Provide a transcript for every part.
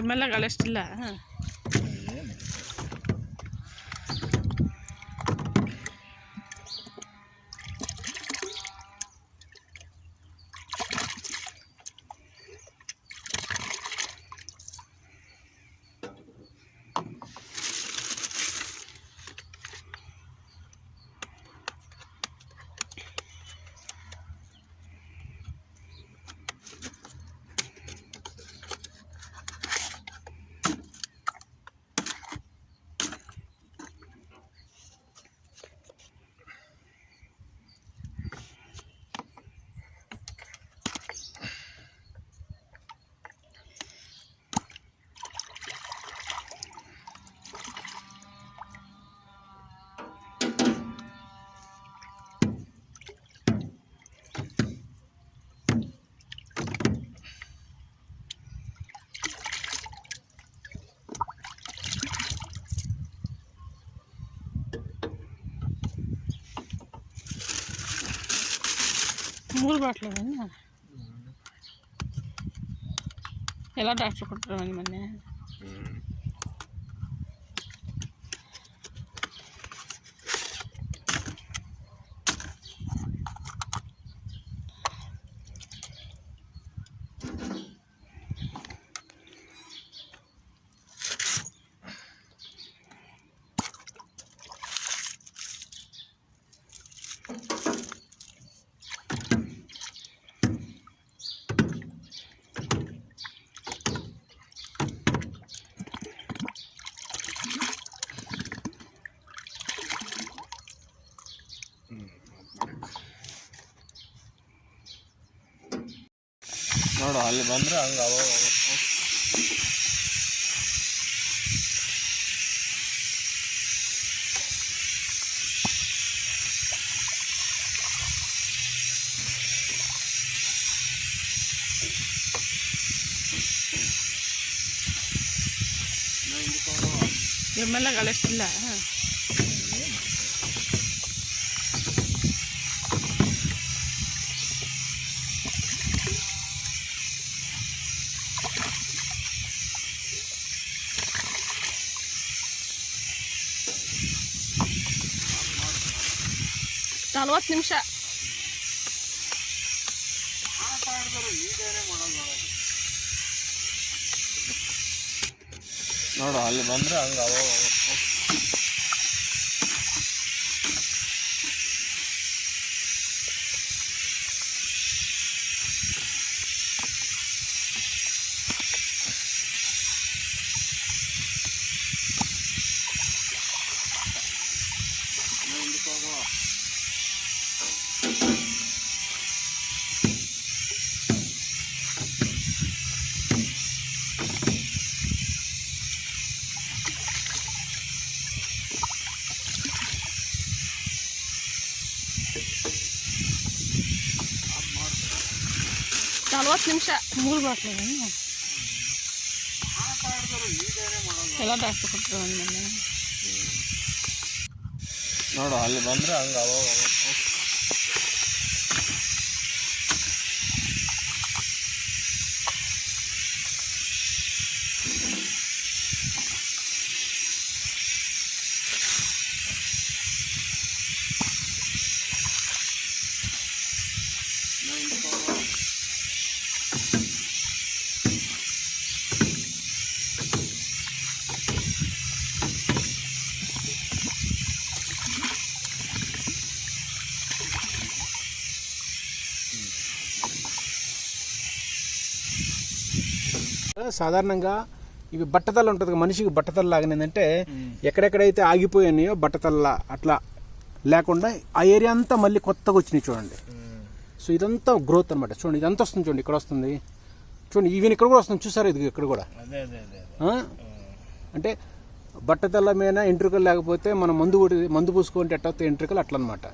ಇದ್ರ ಮೇಲೆ ಮೂರು ಬಾಟ್ಲು ಎಲ್ಲ ಡಾಕ್ಟ್ರು ಕೊಟ್ಟರು ಮೊನ್ನೆ ಅಲ್ಲಿ ಬಂದ್ರೆ ಹಂಗೆ ಅವ ಎಮ್ಮೆಲ್ಲ ಗಳಷ್ಟಿಲ್ಲ ನಲ್ವತ್ತು ನಿಮಿಷ. ನೋಡು ಅಲ್ಲಿ ಬಂದ್ರೆ ಹಂಗೆ ಅವ ಎಲ್ಲ ದಾಸ್ತು ಕೊಟ್ಟರು ಒಂದು ನೋಡು ಅಲ್ಲಿ ಬಂದರೆ ಹಂಗೆ ಅವಾಗ సాధారణంగా ఇవి బట్టతల ఉంటుంది మనిషికి బట్టతల లాగానే ఏంటంటే ఎక్కడెక్కడైతే ఆగిపోయినాయో బట్టతల అట్లా లేకుండా ఆ ఏరియా అంతా మళ్ళీ కొత్తగా వచ్చినాయి చూడండి. సో ఇదంతా గ్రోత్ అనమాట చూడండి ఇదంతా వస్తుంది చూడండి ఇక్కడ వస్తుంది. చూడండి ఈవెన్ ఇక్కడ కూడా వస్తుంది చూసారు ఇది ఇక్కడ కూడా? అంటే బట్టతల మీద ఎంట్రుకలు లేకపోతే మనం మందు కొట్టి మందు పూసుకుంటే ఎట్ట ఎంట్రుకలు అట్లా అనమాట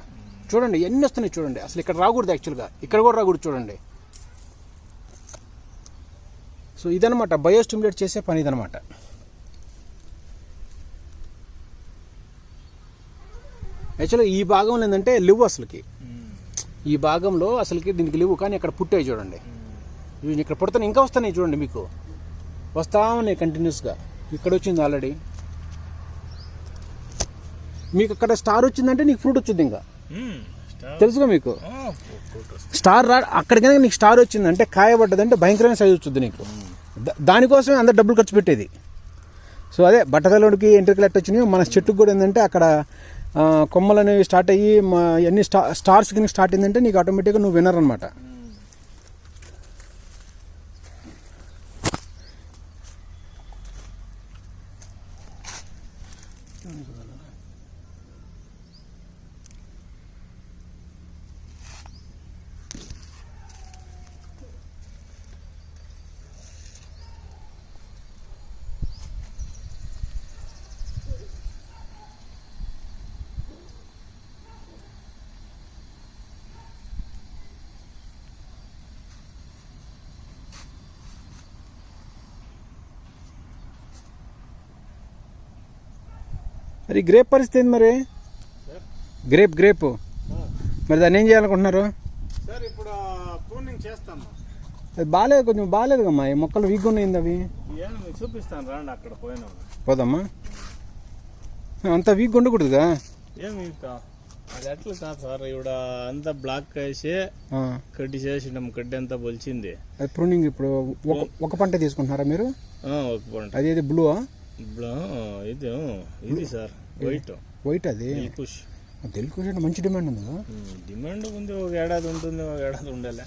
చూడండి ఎన్ని వస్తున్నాయి చూడండి. అసలు ఇక్కడ రాకూడదు యాక్చువల్గా ఇక్కడ కూడా రాకూడదు చూడండి. సో ఇదనమాట బయోస్టిమ్యులేట్ చేసే పని ఇదనమాట యాక్చువల్గా ఈ భాగంలో ఏంటంటే లివ్ అసలుకి. ఈ భాగంలో అసలుకి దీనికి లివ్ కానీ అక్కడ పుట్టాయి చూడండి. ఇక్కడ పుడతాయి ఇంకా వస్తున్నాయి చూడండి మీకు. వస్తా ఉన్నాయి కంటిన్యూస్గా ఇక్కడ వచ్చింది ఆల్రెడీ మీకు అక్కడ స్టార్ వచ్చిందంటే నీకు ఫ్రూట్ వచ్చింది ఇంకా. తెలుసుగా మీకు? స్టార్ రా అక్కడ కనుక నీకు స్టార్ వచ్చింది అంటే కాయ పడ్డదంటే భయంకరమైన సైజు వచ్చింది నీకు. దానికోసమే అందరు డబ్బులు ఖర్చు పెట్టేది. సో అదే బట్టతలోడికి ఎంట్రికలు ఎట్ట వచ్చినాయో మన చెట్టుకు కూడా ఏంటంటే అక్కడ కొమ్మలు అనేవి స్టార్ట్ అయ్యి అన్ని స్టా స్టార్స్ కింద స్టార్ట్ అయిందంటే నీకు ఆటోమేటిక్గా నువ్వు వినర్ అనమాట మరి గ్రేప్ పరిస్థితి ఏంది మరి? Grape grape. మరి దాన్ని ఏం చేయాలనుకుంటున్నారు? సార్ ఇప్పుడు ప్రూనింగ్ చేస్తాము అది బాగాలేదు కొంచెం బాగాలేదు అమ్మా ఈ మొక్కలు వీక్గా ఉన్నాయింది అవి? చూపిస్తాను రండి అక్కడ పోయినా. పోదమ్మా అంత వీక్గా ఉండకూడదుగా? ఏమి అది ఎట్లా కాదు సార్ ఇవిడ అంతా బ్లాక్ వేసి కడ్డి చేసినాం కడ్డి అంతా బొలిచింది. అది ప్రూనింగ్ ఇప్పుడు ఒక పంట తీసుకుంటున్నారా మీరు? ఒక పంట. అది బ్లూ ఇది ఇది సార్ వైట్. వైట్ అది? కుష్ తెలుగు అంటే మంచి డిమాండ్ ఉంది? కదా డిమాండ్ ఉంది ఒక ఏడాది ఉంటుంది ఒక ఏడాది ఉండాలి.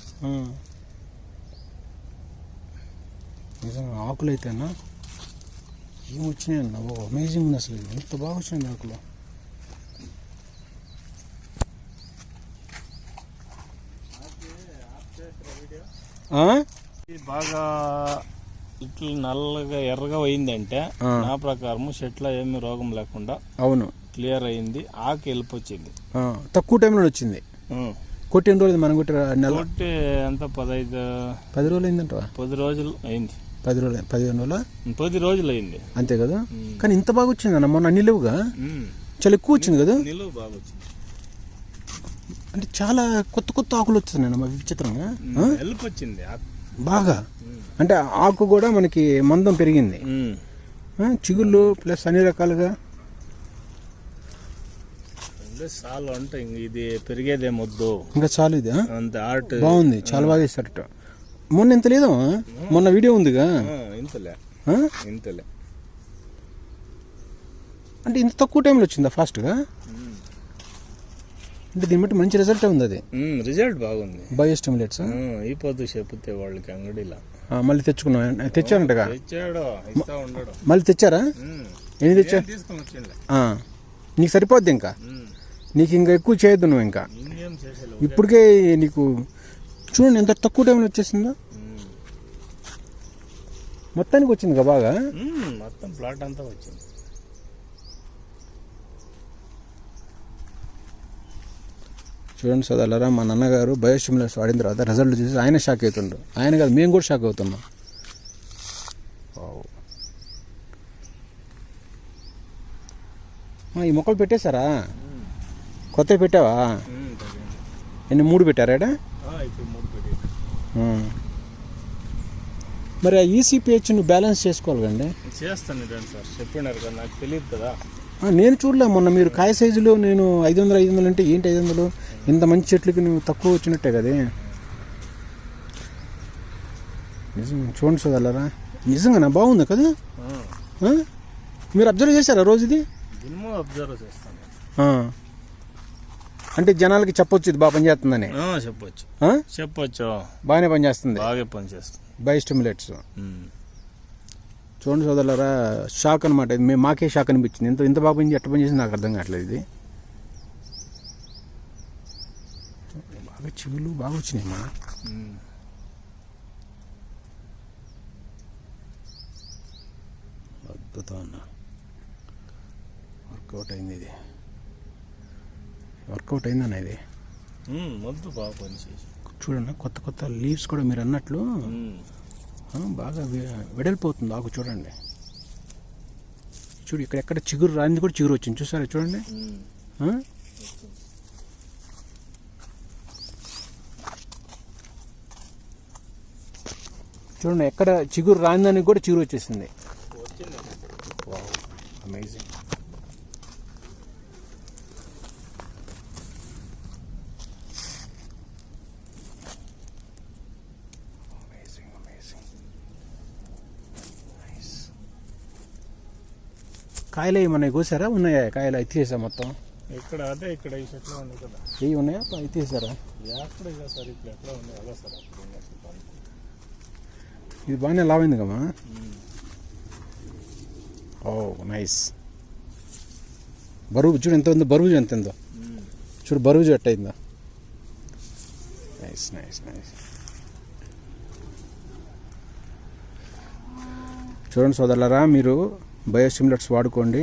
నిజంగా ఆకులు అయితేనా? ఏం వచ్చినాయి అన్న? ఓ అమేజింగ్ ఉంది అసలు. ఎంత బాగా వచ్చినాయి ఆకులు. బాగా ఇట్లా నల్లగా ఎర్రగా అయిందంటే ఆ. నా ప్రకారం చెట్లో ఏమి రోగం లేకుండా అవును. క్లియర్ అయింది ఆకు వెళ్ళిపోయింది ఆ, తక్కువ టైంలో వచ్చింది. కొట్టి ఎన్ని రోజులు మనం కొట్టి నెల? కొట్టి ఎంత పదహైదు పది రోజులు అయిందంట పది రోజులు అయింది. పది రోజులు పదిహేను రోజులు? పది రోజులు అయింది అంతే కదా? కానీ ఇంత బాగా వచ్చింది అన్న మొన్న అన్ని లేవుగా? ఉమ్. చాలా ఎక్కువ వచ్చింది కదా? నిలువ బాగా వచ్చింది. అంటే చాలా కొత్త కొత్త ఆకులు వచ్చినాయి అన్న విచిత్రంగా. వచ్చింది ఆకు. బాగా. అంటే ఆకు కూడా మనకి మందం పెరిగింది. చిగుళ్ళు ప్లస్ అన్ని రకాలుగా. చాలు అంటే ఇది పెరిగేదే మొద్దు. ఇంకా చాలు ఇది? అంత ఆర్ట్. బాగుంది చాలా బాగా వేస్తారట మొన్న ఎంత లేదా మొన్న వీడియో ఉందిగా? ఇంతలే? ఇంతలే. అంటే ఇంత తక్కువ టైంలో వచ్చిందా ఫాస్ట్గా? అంటే దీన్ని బట్టి మంచి రిజల్ట్ ఉంది అది. రిజల్ట్ బాగుంది. బయో స్టిమ్యులేట్స్ ఆ, ఈ పొద్దు చెప్తే వాళ్ళకి అంగడిలో. మళ్ళీ తెచ్చుకున్నాం తెచ్చారంటగా? తెచ్చాడు మళ్ళీ తెచ్చారా. ఎన్ని తెచ్చా. నీకు సరిపోద్ది ఇంకా. నీకు ఇంకా ఎక్కువ చేయొద్దు నువ్వు ఇంకా? ఇప్పటికే నీకు చూడండి ఎంత తక్కువ టైంలో వచ్చేసిందో. మొత్తానికి వచ్చింది కదా బాగా మొత్తం ప్లాట్ అంతా వచ్చింది. చూడండి సోదరులారా మా నాన్నగారు బయోస్టిమ్యులర్స్ వాడిన తర్వాత రిజల్ట్ చూసి ఆయన షాక్ అవుతుండ్రు. ఆయన కాదు మేము కూడా షాక్ అవుతున్నాం. ఈ మొక్కలు పెట్టేశారా? కొత్తవి పెట్టావా. ఎన్ని మూడు పెట్టారా. మరి ఆ ఈసీపీహెచ్ నువ్వు బ్యాలెన్స్ చేసుకోవాలి కండి చేస్తాను సార్ చెప్పినారు కదా నాకు తెలియదు కదా. నేను చూడలే మొన్న మీరు కాయ సైజులో నేను ఐదు వందలు ఐదు వందలు అంటే ఏంటి ఐదు వందలు? ఇంత మంచి చెట్లకి నువ్వు తక్కువ వచ్చినట్టే కదే. నిజం చూడండి చూడాలరా నిజంగా బాగుంది కదా? మీరు అబ్జర్వ్ చేశారా రోజు ఇది? అబ్జర్వ్ చేస్తాను. అంటే జనాలకి చెప్పొచ్చు ఇది బాగా పనిచేస్తుందని చెప్పొచ్చు? చెప్పొచ్చు. బాగానే పనిచేస్తుంది బాగా పనిచేస్తుంది బై స్టిమ్యులేట్స్. చూడండి సోదరులారా షాక్ అనమాట ఇది మేము మాకే షాక్ అనిపించింది. ఇంత ఇంత బాగా పని ఎట్ట పని చేసింది నాకు అర్థం కావట్లేదు ఇది బాగా చెవులు బాగా వచ్చినాయి మా ఉమ్. అద్భుతం అన్న వర్కౌట్ అయింది ఇది. వర్కౌట్ అయిందన్న ఇది? మొద్దు బాగా పనిచేసి చూడండి కొత్త కొత్త లీవ్స్ కూడా మీరు అన్నట్లు బాగా వెడల్పోతుంది ఆకు చూడండి. చూడు ఇక్కడ ఎక్కడ చిగురు రాంది కూడా చిగురు వచ్చింది. చూసారా చూడండి ఉమ్. ఆ? చూడండి ఎక్కడ చిగురు రాందానికి కూడా చిగురు వచ్చేసింది. అమేజింగ్ కాయలు ఏమన్నా కోసారా? ఉన్నాయా? కాయలు అయితే తీసా మొత్తం? ఇక్కడ అదే ఇక్కడ ఈ చెట్లు ఉంది కదా. ఏవి ఉన్నాయా? అయితే తీసారా? ఎక్కడ సార్ ఇప్పుడు ఎక్కడ ఉంది? అలా సార్. ఇది బాగానే లావైంది కమ్మా ఓ నైస్. బరువు చూడు ఎంత ఉందో బరువు ఎంత ఉందో. చూడు బరువు చూడు ఎట్టయిందో. Nice nice nice. చూడండి సోదరులరా మీరు బయోస్టిమ్యులెట్స్ వాడుకోండి.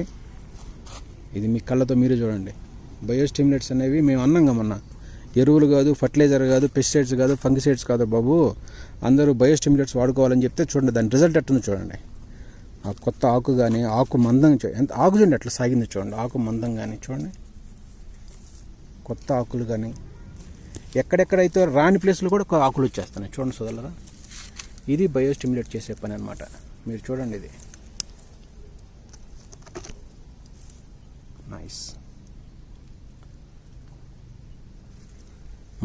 ఇది మీ కళ్ళతో మీరే చూడండి. బయోస్టిమ్యులెట్స్ అనేవి మేము అన్నాం కమన్నా ఎరువులు కాదు ఫర్టిలైజర్ కాదు పెస్టిసైడ్స్ కాదు ఫంగిసైడ్స్ కాదు బాబు. అందరూ బయోస్టిమ్యులేట్స్ వాడుకోవాలని చెప్తే చూడండి దాని రిజల్ట్ ఎట్టుందో చూడండి. ఆ కొత్త ఆకు కానీ ఆకు మందం ఎంత ఆకు చూడండి ఎట్లా సాగింది చూడండి ఆకు మందం కానీ చూడండి. కొత్త ఆకులు కానీ ఎక్కడెక్కడైతే రాని ప్లేస్లో కూడా ఆకులు వచ్చేస్తున్నాయి. చూడండి సోదరులరా ఇది బయోస్టిమ్యులేట్ చేసే పని అనమాట మీరు చూడండి ఇది. నైస్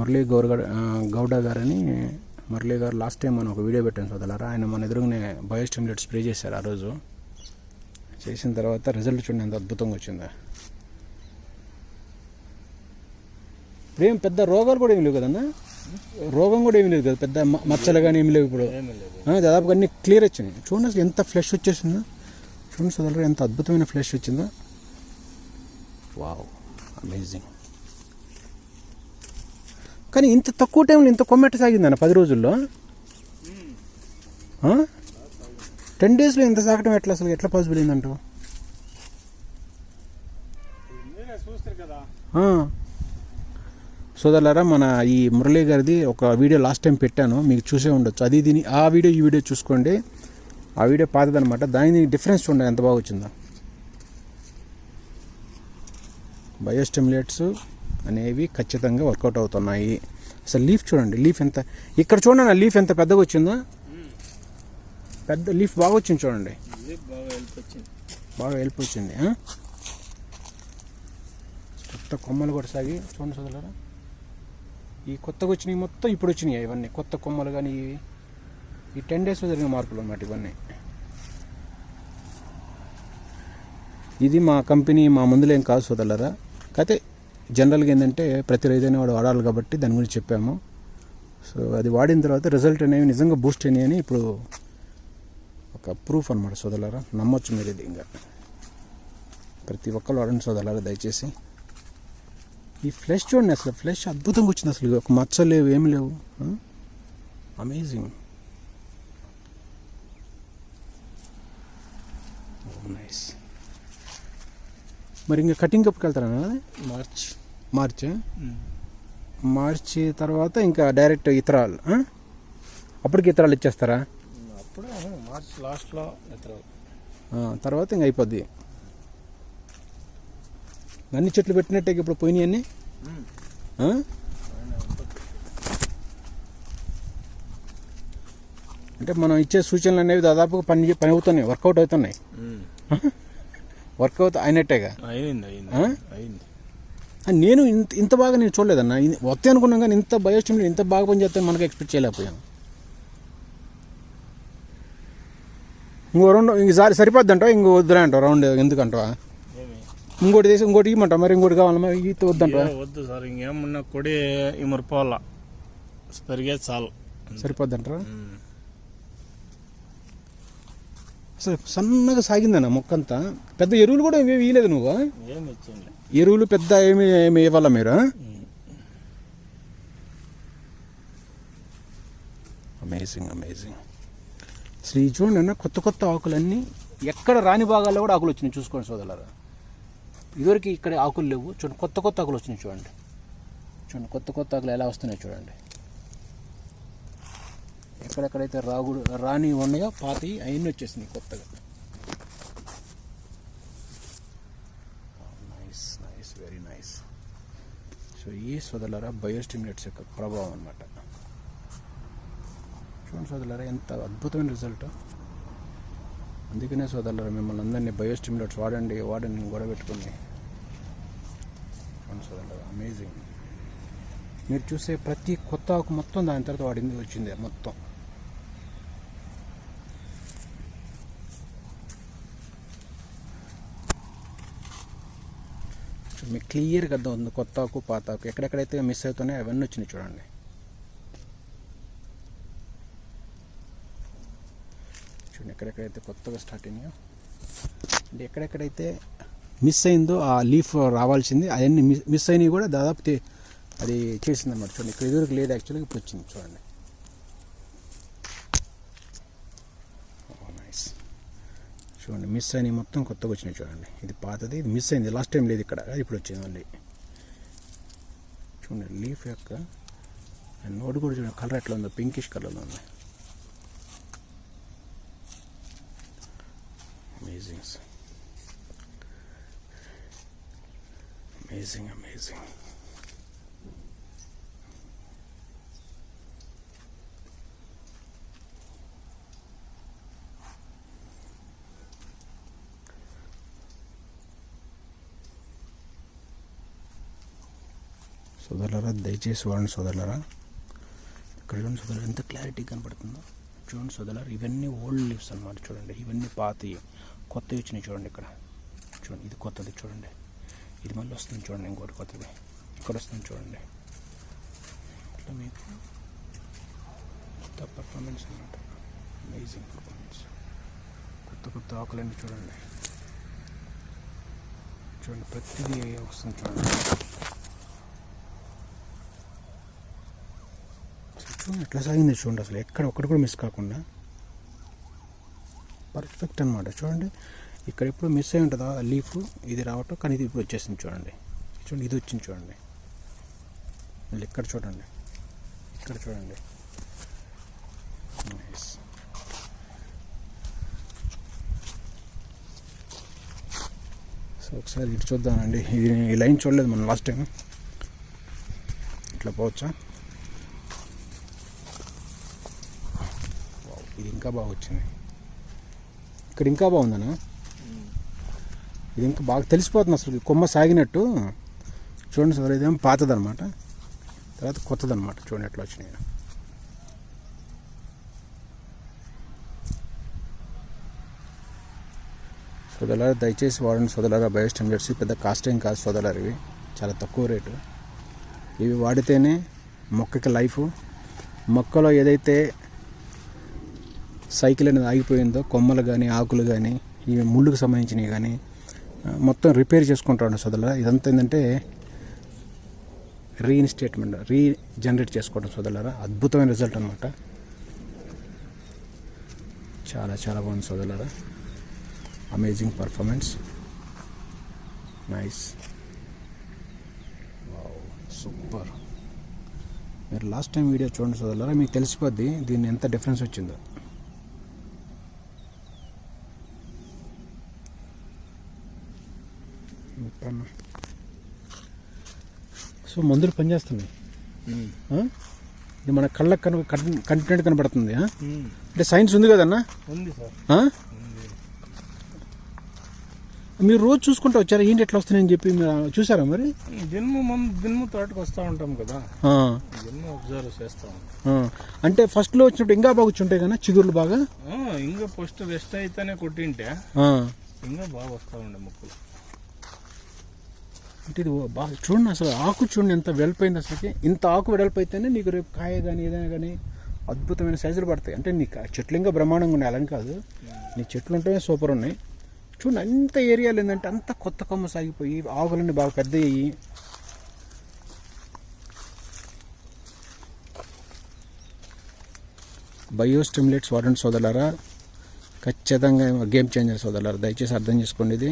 మురళీ గౌర్ గౌడ గారని మురళీ గారు లాస్ట్ టైం మనం ఒక వీడియో పెట్టాను సోదరులారా. ఆయన మన ఎదురుగానే బయోస్టిమ్యులేట్ స్ప్రే చేశారు ఆ రోజు. చేసిన తర్వాత రిజల్ట్ చూడండి ఎంత అద్భుతంగా వచ్చిందో. ఇప్పుడేం పెద్ద రోగాలు కూడా ఏమి లేవు కదన్నా? రోగం కూడా ఏమి లేదు కదా పెద్ద మచ్చలు కానీ ఏమి లేవు ఇప్పుడు. దాదాపుగా అన్ని క్లియర్ వచ్చినాయి. చూడండి అసలు ఎంత ఫ్లెష్ వచ్చేసిందో. చూడండి సోదరులు ఎంత అద్భుతమైన ఫ్లెష్ వచ్చిందో. వావ్ అమేజింగ్ కానీ ఇంత తక్కువ టైంలో ఇంత కొమ్మెట్ట సాగిందన్న పది రోజుల్లో? టెన్ డేస్లో ఇంత సాగటం ఎట్లా అసలు? ఎట్లా పాసిబుల్ ఆ. సోదరులారా మన ఈ మురళీ గారిది ఒక వీడియో లాస్ట్ టైం పెట్టాను. మీకు చూసే ఉండొచ్చు. అది దీని ఆ వీడియో ఈ వీడియో చూసుకోండి. ఆ వీడియో పాతదనమాట దాని డిఫరెన్స్ చూడండి ఎంత బాగా వచ్చిందో. బయోస్టిమ్యులేట్స్ అనేవి ఖచ్చితంగా వర్కౌట్ అవుతున్నాయి. అసలు లీఫ్ చూడండి లీఫ్ ఎంత ఇక్కడ చూడండి లీఫ్ ఎంత పెద్దగా వచ్చిందో. పెద్ద లీఫ్ బాగా వచ్చింది చూడండి. బాగా హెల్ప్ వచ్చింది. బాగా హెల్ప్ వచ్చింది ఆ? కొత్త కొమ్మలు కూడా సాగి చూడండి సోదరులారా. ఈ కొత్తగా వచ్చినాయి మొత్తం ఇప్పుడు వచ్చినాయి ఇవన్నీ. కొత్త కొమ్మలు కానీ ఇవి ఈ టెన్ డేస్లో జరిగిన మార్పులు అన్నమాట ఇవన్నీ. ఇది మా కంపెనీ మా మందులు ఏం కాదు సోదరులారా. కాకపోతే జనరల్గా ఏంటంటే ప్రతి రైతైన వాడు వాడాలి కాబట్టి దాని గురించి చెప్పాము. సో అది వాడిన తర్వాత రిజల్ట్ అనేవి నిజంగా బూస్ట్ అయినాయి అని ఇప్పుడు ఒక ప్రూఫ్ అనమాట సోదరులారా. నమ్మొచ్చు మీరు ఇది ఇంకా. ప్రతి ఒక్కరు వాడండి సోదరులారా దయచేసి. ఈ ఫ్లెష్ చూడండి అసలు ఫ్లెష్ అద్భుతంగా వచ్చింది అసలు. ఒక మచ్చ లేవు ఏమి లేవు. అమేజింగ్ నైస్ oh, మరి ఇంకా కటింగ్ కప్కి వెళ్తారా మార్చ్. మార్చ్. మార్చి తర్వాత ఇంకా డైరెక్ట్ ఇతరాలు? అప్పటికి ఇతరాలు ఇచ్చేస్తారా? అప్పుడే మార్చ్ లాస్ట్లో తర్వాత ఇంక అయిపోద్ది. అన్ని చెట్లు పెట్టినట్టే ఇప్పుడు పోయినాయి అన్ని? అంటే మనం ఇచ్చే సూచనలు అనేవి దాదాపుగా పని పని అవుతున్నాయి వర్కౌట్ అవుతున్నాయి. వర్కౌట్ అయినట్టేగా? అయింది అయింది నేను ఇంత ఇంత బాగా నేను చూడలేదన్న. వస్తే అనుకున్నాం కానీ ఇంత బయోస్టిమ్యులేట్ ఇంత బాగా పనిచేస్తే మనకు ఎక్స్పెక్ట్ చేయలేకపోయాం. ఇంకో రెండు ఇంకోసారి సరిపోద్ది అంటావా ఇంకో వద్దురా అంటావు రౌండ్ ఎందుకంటావా ఇంకోటి తీసి ఇంకోటి ఇవ్వమంటావు మరి ఇంకోటి కావాలి? మరి ఇది వద్దంటావా వద్దు సార్. ఇంకేమున్నా కొడి ఇమరిపోవాల పెరిగే చాలు. సరిపోద్ది అంటారా. అసలు సన్నగా సాగిందన్న మొక్కంతా. పెద్ద ఎరువులు కూడా ఏమి ఇవ్వలేదు నువ్వు? ఏమి ఇచ్చింది ఎరువులు పెద్ద ఏమి ఏమి ఇవ్వాలా మీరు? అమేజింగ్ అమేజింగ్ అసలు ఈ చూడండి అన్న కొత్త కొత్త ఆకులన్నీ ఎక్కడ రాని భాగాల్లో కూడా ఆకులు వచ్చినాయి చూసుకోండి సోదరులారా. ఇదివరకు ఇక్కడ ఆకులు లేవు. చూడండి కొత్త కొత్త ఆకులు వచ్చినాయి చూడండి. చూడండి కొత్త కొత్త ఆకులు ఎలా వస్తున్నాయి చూడండి. ఎక్కడెక్కడైతే రాగుడు రాని ఉన్నాయో పాతి అవన్నీ వచ్చేసినాయి కొత్తగా nice nice very nice so ఈ సోదరులారా బయోస్టిమ్యులేట్స్ యొక్క ప్రభావం అన్నమాట. చూడండి సోదరులారా ఎంత అద్భుతమైన రిజల్ట్. అందుకనే సోదరులరా మిమ్మల్ని అందరినీ బయోస్టిమ్యులేట్స్ వాడండి వాడండి నేను గొడవ పెట్టుకుని. చూడండి సోదరులరా అమేజింగ్ మీరు చూసే ప్రతి కొత్త ఆకు మొత్తం దాని తర్వాత వాడింది వచ్చింది మొత్తం. మీకు క్లియర్గా అర్థం అవుతుంది కొత్త ఆకు పాత ఆకు ఎక్కడెక్కడైతే మిస్ అవుతున్నాయో అవన్నీ వచ్చినాయి చూడండి. చూడండి ఎక్కడెక్కడైతే కొత్తగా స్టార్ట్ అయినాయో. అంటే ఎక్కడెక్కడైతే మిస్ అయిందో ఆ లీఫ్ రావాల్సింది అవన్నీ మిస్ మిస్ అయినవి కూడా దాదాపు అది చేసిందన్నమాట. చూడండి ఇక్కడ ఎదురుకు లేదు యాక్చువల్గా ఇప్పుడు వచ్చింది చూడండి నైస్ చూడండి మిస్ అయినవి మొత్తం కొత్తగా వచ్చినాయి చూడండి. ఇది పాతది ఇది మిస్ అయింది. లాస్ట్ టైం లేదు ఇక్కడ ఇప్పుడు వచ్చింది మళ్ళీ. చూడండి లీఫ్ యొక్క నోట్ కూడా చూడండి కలర్ ఎట్లా ఉందో పింకిష్ కలర్లో ఉంది. అమేజింగ్ అమేజింగ్ అమేజింగ్ సోదరులరా దయచేసి వాడండి సోదరులరా ఇక్కడ చూడండి సోదరులు ఎంత క్లారిటీ కనపడుతుందో. చూడండి సోదరులరా ఇవన్నీ ఓల్డ్ లీవ్స్ అన్నమాట చూడండి. ఇవన్నీ పాతవి. కొత్తవి వచ్చినాయి చూడండి ఇక్కడ. చూడండి ఇది కొత్తది చూడండి. ఇది మళ్ళీ వస్తుంది చూడండి ఇంకోటి కొత్తది. ఇక్కడ వస్తుంది చూడండి. ఇట్లా మీకు కొత్త పర్ఫార్మెన్స్ అన్నమాట. అమేజింగ్ పర్ఫార్మెన్స్ కొత్త కొత్త ఆకులన్నీ చూడండి. చూడండి ప్రతిదీ వస్తుంది చూడండి అసలు చూడండి ఎట్లా? సాగింది చూడండి అసలు. ఎక్కడ ఒక్కటి కూడా మిస్ కాకుండా. పర్ఫెక్ట్ అనమాట చూడండి ఇక్కడ ఎప్పుడు మిస్ అయి ఉంటుందా ఆ లీఫ్ ఇది రావటం కానీ ఇది ఇప్పుడు వచ్చేసింది చూడండి. చూడండి ఇది వచ్చింది చూడండి. మళ్ళీ ఇక్కడ చూడండి. ఇక్కడ చూడండి. సో ఒకసారి ఇటు చూద్దామండి. ఇది ఈ లైన్ చూడలేదు మనం లాస్ట్ టైం ఇట్లా పోవచ్చా వావ్, ఇది ఇంకా బాగా వచ్చింది ఇక్కడ ఇంకా బాగుందనా ఇది ఇంకా బాగా తెలిసిపోతుంది అసలు. కొమ్మ సాగినట్టు చూడండి సార్ ఇదేమో పాతదనమాట తర్వాత కొత్తదనమాట చూడండి ఎట్లా వచ్చినాయి. సోదలారా దయచేసి వాడండి సోదరులారా బయోస్టిమ్యులేట్స్ పెద్ద కాస్ట్ కాదు సోదరులారు ఇవి. చాలా తక్కువ రేటు. ఇవి వాడితేనే మొక్కకి లైఫ్. మొక్కలో ఏదైతే సైకిల్ అనేది ఆగిపోయిందో కొమ్మలు కానీ ఆకులు కానీ ఇవి ముళ్ళుకు సంబంధించినవి కానీ మొత్తం రిపేర్ చేసుకుంటాడు సోదరులారా. ఇదంతా ఏంటంటే రీఇన్స్టేట్మెంట్ రీజనరేట్ చేసుకోవడం సోదరులారా. అద్భుతమైన రిజల్ట్ అనమాట చాలా చాలా బాగుంది సోదరులారా. అమేజింగ్ పర్ఫార్మెన్స్ నైస్ సూపర్ మీరు లాస్ట్ టైం వీడియో చూడండి సోదరులారా మీకు తెలిసిపోద్ది దీన్ని ఎంత డిఫరెన్స్ వచ్చిందో. సో మందులు పనిచేస్తున్నాయి? ఇది మన కళ్ళకు కను కంటెంట్ కనబడుతుంది? అంటే సైన్స్ ఉంది కదన్నా? ఉంది సార్. మీరు రోజు చూసుకుంటూ వచ్చారా? ఏంటి ఎట్లా వస్తున్నాయని చెప్పి మీరు చూసారా మరి? దిన్ము మనం దిన్ము తోటకు వస్తూ ఉంటాం కదా. ఆ, దిన్ము అబ్జర్వ్ చేస్తా. అంటే ఫస్ట్లో వచ్చినప్పుడు ఇంకా బాగా వచ్చి ఉంటాయి కదా చిగుర్లు బాగా? ఇంకా ఫస్ట్ రెస్ట్ అయితేనే కొట్టింటే. ఇంకా బాగా వస్తూ ఉండే మొక్కలు. అంటే ఇది ఓ బాగా చూడండి అసలు ఆకు చూడండి ఎంత వెడల్పోయింది అసలుకి. ఇంత ఆకు వెడల్పు అయితేనే నీకు రేపు కాయ కానీ ఏదైనా కానీ అద్భుతమైన సైజులు పడతాయి. అంటే నీకు ఆ చెట్లు ఇంకా బ్రహ్మాండంగా ఉన్నాయి అలాని కాదు. నీ చెట్లు ఉంటేనే సూపర్ ఉన్నాయి. చూడండి అంత ఏరియాలు ఏంటంటే అంత కొత్త కొమ్మ సాగిపోయి ఆకులన్నీ బాగా పెద్ద అయ్యి బయో స్టిమ్యులేట్స్ వాడండి సోదరులారా ఖచ్చితంగా గేమ్ చేంజర్ సోదరులారా దయచేసి అర్థం చేసుకోండి ఇది.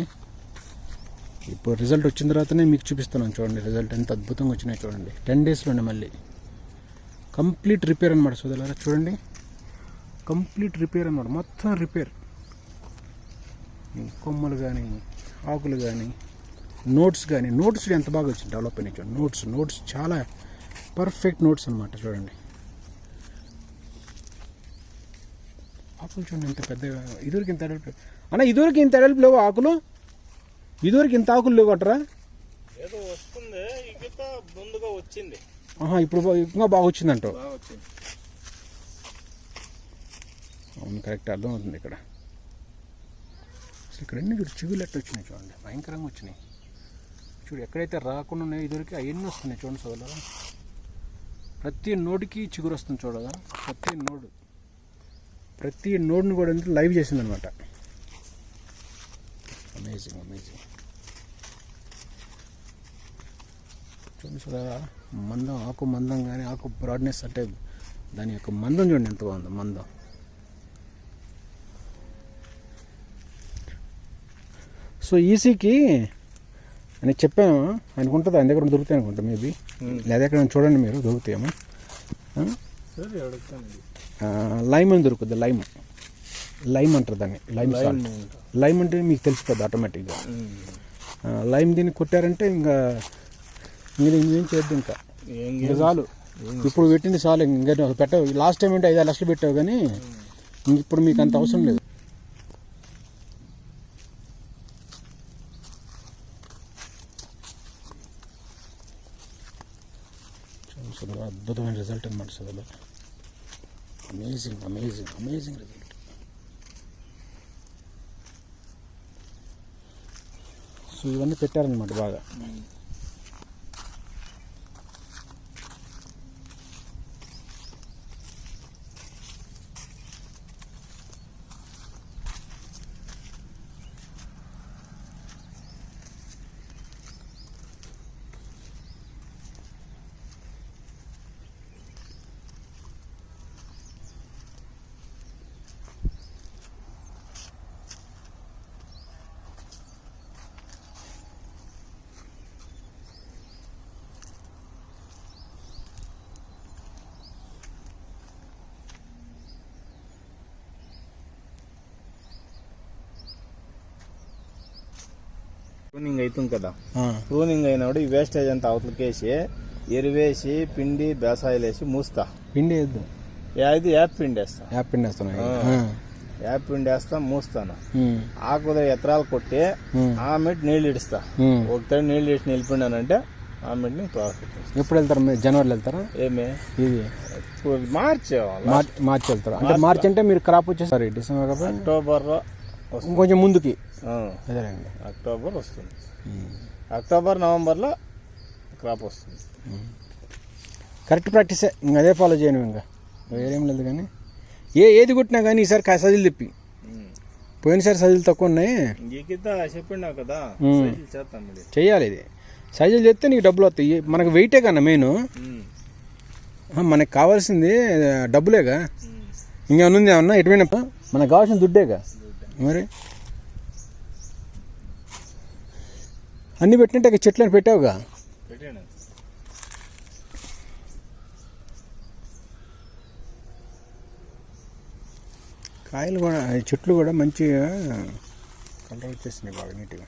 ఇప్పుడు రిజల్ట్ వచ్చిన తర్వాతనే మీకు చూపిస్తున్నాను చూడండి రిజల్ట్ ఎంత అద్భుతంగా వచ్చినాయి చూడండి. టెన్ డేస్లోనే మళ్ళీ. కంప్లీట్ రిపేర్ అనమాట సోదరులారా చూడండి. కంప్లీట్ రిపేర్ అనమాట మొత్తం రిపేర్ కొమ్మలు కానీ ఆకులు కానీ నోట్స్ కానీ నోట్స్ ఎంత బాగా వచ్చింది డెవలప్ అయినాయి చూడండి. నోట్స్ నోట్స్ చాలా పర్ఫెక్ట్ నోట్స్ అనమాట చూడండి. ఆకులు చూడండి ఇంత పెద్దగా ఇదివరకు ఇంత అడల్పు అన్న ఇదివరకు ఇంత అడల్పు లేవు ఆకులు. ఇదివరకు ఇంత ఆకులు లేవు అట్రా? ఏదో వస్తుంది గీత ముందుగా వచ్చింది. ఆహా ఇప్పుడు ఇంకా బాగా వచ్చిందంటావు. బాగా వచ్చింది. అవును కరెక్ట్ అర్థమవుతుంది ఇక్కడ. అసలు ఇక్కడ ఎన్ని చూడు చిగులు ఎట్ట వచ్చినాయి చూడండి భయంకరంగా వచ్చినాయి. చూడు ఎక్కడైతే రాకుండా ఉన్నాయో ఇదివరకు అవన్నీ వస్తున్నాయి చూడండి సోదరు ప్రతి నోటికి చిగురు వస్తుంది చూడగా ప్రతి నోడు. ప్రతి నోడుని కూడా లైవ్ చేసింది అనమాట అమేజింగ్ అమేజింగ్ చూడండి సోదరా మందం ఆకు మందం కానీ ఆకు బ్రాడ్నెస్ అంటే దాని యొక్క మందం చూడండి ఎంత బాగుందో మందం. సో ఈసీకి అని చెప్పాము ఆయనకు ఉంటుంది? ఆయన దగ్గర దొరుకుతాయి అనుకుంటా మేబీ లేదా ఎక్కడ చూడండి మీరు దొరుకుతాయేమో లైమ్ అని దొరుకుద్ది లైమ్. లైమ్ అంటారు దాన్ని లైమ్ సాల్ట్. లైమ్ అంటే మీకు తెలిసిపోద్ది ఆటోమేటిక్గా. ఆ, లైమ్ దీన్ని కొట్టారంటే ఇంకా ఇంకా ఇంకేం చేయొద్దు ఇంకా. చాలు. ఇప్పుడు పెట్టింది చాలు. ఇంకా పెట్టావు లాస్ట్ టైం అంటే ఐదు ఆరు లక్షలు పెట్టావు కానీ ఇప్పుడు మీకు అంత అవసరం లేదు. అద్భుతమైన రిజల్ట్ అనమాట సోదరు. Amazing amazing amazing result so ఇవన్నీ పెట్టారనమాట బాగా. ప్రూనింగ్ అవుతుంది కదా. ప్రూనింగ్ అయినప్పుడు ఈ వేస్టేజ్ అంతా అవతలకేసి ఎరువేసి పిండి బేసాయిలు వేసి మూస్తా. పిండి వేద్దు. ఇది? యాప్ పిండి వేస్తా. యాప్ పిండి వేస్తున్నాయి ఆ. యాప్ పిండి వేస్తా మూస్తాను. ఆకుద ఎత్తరాలు కొట్టి. ఆమెట్ నీళ్ళు ఇడుస్తా. ఒకసారి నీళ్ళు ఇచ్చి నిలిపినానంటే ఆమెట్ని ఎప్పుడు వెళ్తారు మీరు? జనవరిలో వెళ్తారా? ఏమే? ఇది. మార్చ్ మార్చ్ మార్చి వెళ్తారు. అంటే మార్చి అంటే మీరు క్రాప్ వచ్చేసారి డిసెంబర్ కాబట్టి? అక్టోబర్ వస్తుంది ఇంకొంచెం ముందుకి. అదేనండి. అక్టోబర్ వస్తుంది. అక్టోబర్ నవంబర్లో క్రాప్ వస్తుంది. కరెక్ట్ ప్రాక్టీసే. ఇంకా అదే ఫాలో చేయను ఇంకా. వేరేం లేదు కానీ. ఏ ఏది కొట్టినా కానీ ఈసారి సజిల్ తిప్పి. పోయినసారి సజిల్ తక్కువ ఉన్నాయి. ఈ కింద చేస్తాం ఇది చెయ్యాలి ఇది. సజిల్ చేస్తే నీకు డబ్బులు వస్తాయి. మనకు వెయిటే కన్నా మెయిన్. మనకు కావాల్సింది డబ్బులేగా. ఇంకేమన్నా ఏమన్నా ఎటువైనా మనకు కావాల్సిన దుడ్డేగా. మరి? అన్ని పెట్టినట్టే చెట్లను పెట్టావుగా? కాయలు కూడా చెట్లు కూడా మంచిగా కలర్ వచ్చేసినాయి బాగా నీట్గా